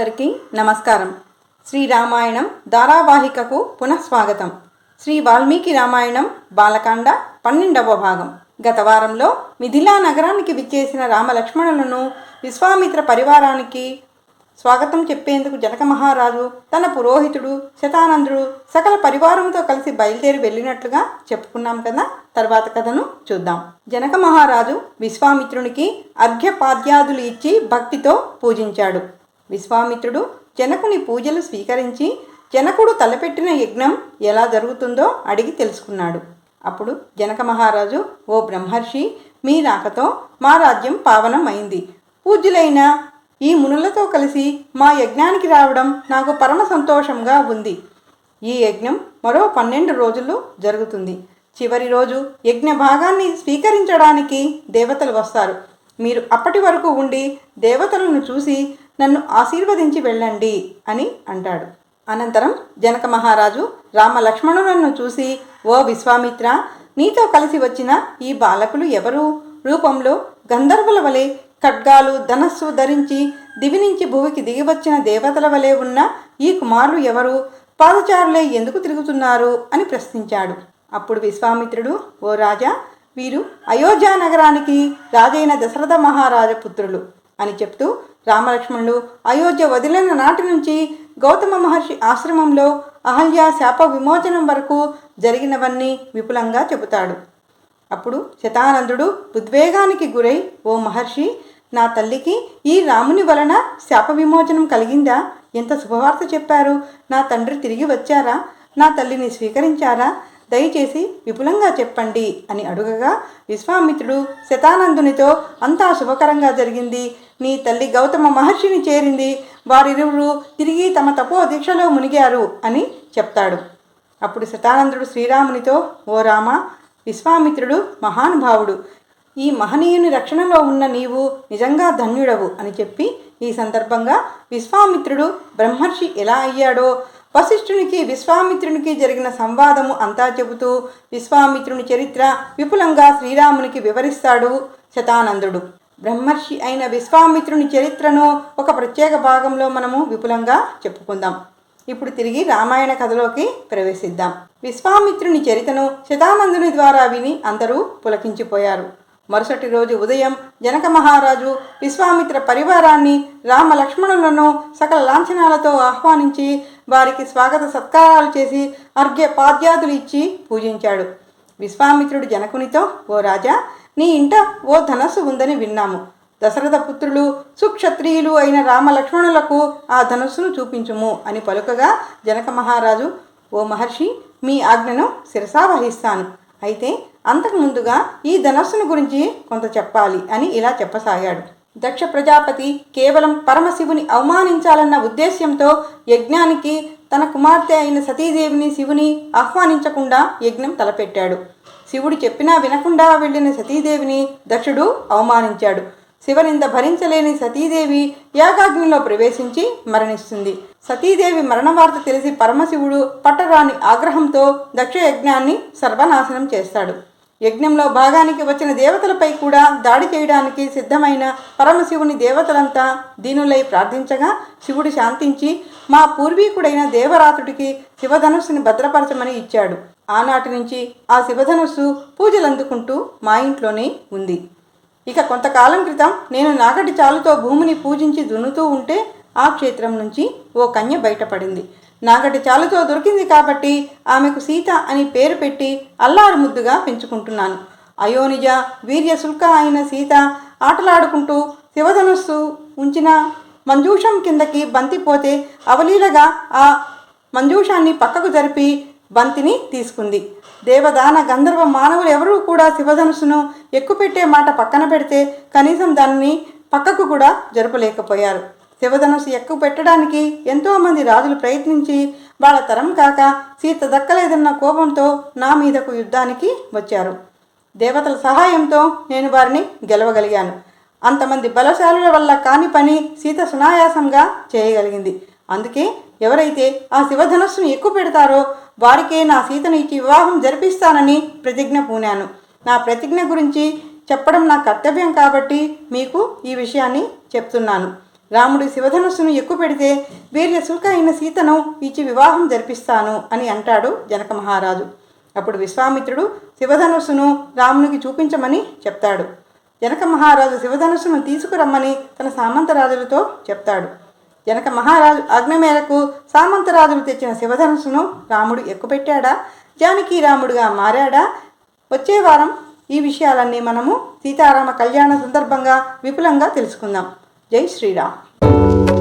అందరికీ నమస్కారం. శ్రీ రామాయణం ధారావాహికకు పునఃస్వాగతం శ్రీ వాల్మీకి రామాయణం బాలకాండ పన్నెండవ భాగం. గత వారంలో మిథిలా నగరానికి విచ్చేసిన రామలక్ష్మణులను విశ్వామిత్ర పరివారానికి స్వాగతం చెప్పేందుకు జనక మహారాజు తన పురోహితుడు శతానందుడు సకల పరివారంతో కలిసి బయలుదేరి వెళ్ళినట్లుగా చెప్పుకున్నాం కదా? తర్వాత కథను చూద్దాం. జనక మహారాజు విశ్వామిత్రునికి అర్ఘ్యపాద్యాదులు ఇచ్చి భక్తితో పూజించాడు. విశ్వామిత్రుడు జనకుని పూజలు స్వీకరించి జనకుడు తలపెట్టిన యజ్ఞం ఎలా జరుగుతుందో అడిగి తెలుసుకున్నాడు. అప్పుడు జనక మహారాజు ఓ బ్రహ్మర్షి మీ రాకతో మా రాజ్యం పావనం అయింది పూజ్యులైన ఈ మునులతో కలిసి మా యజ్ఞానికి రావడం నాకు పరమ సంతోషంగా ఉంది. ఈ యజ్ఞం మరో పన్నెండు రోజులు జరుగుతుంది. చివరి రోజు యజ్ఞ భాగాన్ని స్వీకరించడానికి దేవతలు వస్తారు. మీరు అప్పటి వరకు ఉండి దేవతలను చూసి నన్ను ఆశీర్వదించి వెళ్ళండి అని అంటాడు. అనంతరం జనక మహారాజు రామ లక్ష్మణులను చూసి ఓ విశ్వామిత్ర నీతో కలిసి వచ్చిన ఈ బాలకులు ఎవరు? రూపంలో గంధర్వుల వలె ఖడ్గాలు ధనస్సు ధరించి దివి నుంచి భూమికి దిగివచ్చిన దేవతల వలె ఉన్న ఈ కుమారులు ఎవరు? పాదచారులే ఎందుకు తిరుగుతున్నారు? అని ప్రశ్నించాడు. అప్పుడు విశ్వామిత్రుడు ఓ రాజా వీరు అయోధ్య నగరానికి రాజైన దశరథ మహారాజ పుత్రులు అని చెప్తూ రామలక్ష్మణులు అయోధ్య వదిలిన నాటి నుంచి గౌతమ మహర్షి ఆశ్రమంలో అహల్య శాప విమోచనం వరకు జరిగినవన్నీ విపులంగా చెబుతాడు. అప్పుడు శతానందుడు ఉద్వేగానికి గురై ఓ మహర్షి నా తల్లికి ఈ రాముని వలన శాప విమోచనం కలిగిందా? ఎంత శుభవార్త చెప్పారు? నా తండ్రి తిరిగి వచ్చారా? నా తల్లిని స్వీకరించారా? దయచేసి విపులంగా చెప్పండి అని అడుగగా విశ్వామిత్రుడు శతానందునితో అంతా శుభకరంగా జరిగింది. నీ తల్లి గౌతమ మహర్షిని చేరింది. వారిరువురు తిరిగి తమ తపో దీక్షలో మునిగారు అని చెప్తాడు. అప్పుడు శతానందుడు శ్రీరామునితో ఓ రామ విశ్వామిత్రుడు మహానుభావుడు. ఈ మహనీయుని రక్షణలో ఉన్న నీవు నిజంగా ధన్యుడవు అని చెప్పి ఈ సందర్భంగా విశ్వామిత్రుడు బ్రహ్మర్షి ఎలా అయ్యాడో వశిష్ఠునికి విశ్వామిత్రునికి జరిగిన సంవాదము అంతా చెబుతూ విశ్వామిత్రుని చరిత్ర విపులంగా శ్రీరామునికి వివరిస్తాడు శతానందుడు. బ్రహ్మర్షి అయిన విశ్వామిత్రుని చరిత్రను ఒక ప్రత్యేక భాగంలో మనము విపులంగా చెప్పుకుందాం. ఇప్పుడు తిరిగి రామాయణ కథలోకి ప్రవేశిద్దాం. విశ్వామిత్రుని చరితను శతానందుని ద్వారా విని అందరూ పులకించిపోయారు. మరుసటి రోజు ఉదయం జనక మహారాజు విశ్వామిత్ర పరివారాన్ని రామ లక్ష్మణులను సకల లాంఛనాలతో ఆహ్వానించి వారికి స్వాగత సత్కారాలు చేసి అర్ఘ్య పాద్యాదులు ఇచ్చి పూజించాడు. విశ్వామిత్రుడు జనకునితో ఓ రాజా నీ ఇంట ఓ ధనస్సు ఉందని విన్నాము. దశరథ పుత్రులు సుక్షత్రియులు అయిన రామలక్ష్మణులకు ఆ ధనుస్సును చూపించుము అని పలుకగా జనక మహారాజు ఓ మహర్షి మీ ఆజ్ఞను శిరసావహిస్తాను అయితే అంతకు ముందుగా ఈ ధనస్సును గురించి కొంత చెప్పాలి అని ఇలా చెప్పసాగాడు. దక్ష ప్రజాపతి కేవలం పరమశివుని అవమానించాలన్న ఉద్దేశ్యంతో యజ్ఞానికి తన కుమార్తె అయిన సతీదేవిని శివుని ఆహ్వానించకుండా యజ్ఞం తలపెట్టాడు. శివుడు చెప్పినా వినకుండా వెళ్ళిన సతీదేవిని దక్షుడు అవమానించాడు. శివనింద భరించలేని సతీదేవి యాగాగ్నిలో ప్రవేశించి మరణిస్తుంది. సతీదేవి మరణ వార్త తెలిసి పరమశివుడు పట్టరాని ఆగ్రహంతో దక్ష యజ్ఞాన్ని సర్వనాశనం చేస్తాడు. యజ్ఞంలో భాగానికి వచ్చిన దేవతలపై కూడా దాడి చేయడానికి సిద్ధమైన పరమశివుని దేవతలంతా దీనులై ప్రార్థించగా శివుడు శాంతించి మా పూర్వీకుడైన దేవరాతుడికి శివధనుస్సుని భద్రపరచమని ఇచ్చాడు. ఆనాటి నుంచి ఆ శివధనుస్సు పూజలు అందుకుంటూ మా ఇంట్లోనే ఉంది. ఇక కొంతకాలం క్రితం నేను నాగటి చాలుతో భూమిని పూజించి దున్నుతూ ఉంటే ఆ క్షేత్రం నుంచి ఓ కన్య బయటపడింది. నాగటి చాలుతో దొరికింది కాబట్టి ఆమెకు సీత అని పేరు పెట్టి అల్లారు ముద్దుగా పెంచుకుంటున్నాను. అయోనిజ వీర్య శుల్క అయిన సీత ఆటలాడుకుంటూ శివధనుస్సు ఉంచిన మంజూషం కిందకి బంతిపోతే అవలీలగా ఆ మంజూషాన్ని పక్కకు జరిపి బంతిని తీసుకుంది. దేవదాన గంధర్వ మానవులు ఎవరూ కూడా శివధనుసును ఎక్కుపెట్టే మాట పక్కన పెడితే కనీసం దానిని పక్కకు కూడా జరపలేకపోయారు. శివధనుసు ఎక్కువ పెట్టడానికి ఎంతోమంది రాజులు ప్రయత్నించి వాళ్ళ తరం కాక సీత దక్కలేదన్న కోపంతో నా మీదకు యుద్ధానికి వచ్చారు. దేవతల సహాయంతో నేను వారిని గెలవగలిగాను. అంతమంది బలశాలుల వల్ల కాని పని సీత సునాయాసంగా చేయగలిగింది. అందుకే ఎవరైతే ఆ శివధనస్సును ఎక్కువ పెడతారో వారికే నా సీతను ఇచ్చి వివాహం జరిపిస్తానని ప్రతిజ్ఞ పూనాను. నా ప్రతిజ్ఞ గురించి చెప్పడం నా కర్తవ్యం కాబట్టి మీకు ఈ విషయాన్ని చెప్తున్నాను. రాముడు శివధనుస్సును ఎక్కువ పెడితే వీర్య శుల్క అయిన సీతను ఇచ్చి వివాహం జరిపిస్తాను అని అంటాడు జనక మహారాజు. అప్పుడు విశ్వామిత్రుడు శివధనుస్సును రామునికి చూపించమని చెప్తాడు. జనక మహారాజు శివధనుస్సును తీసుకురమ్మని తన సామంతరాజులతో చెప్తాడు. జనక మహారాజు ఆజ్ఞ మేరకు సామంతరాజులు తెచ్చిన శివధనుస్సును రాముడు ఎక్కుపెట్టాడా? జానకి రాముడుగా మారాడా? వచ్చే వారం ఈ విషయాలన్నీ మనము సీతారామ కళ్యాణ సందర్భంగా విపులంగా తెలుసుకుందాం. जय श्री राम।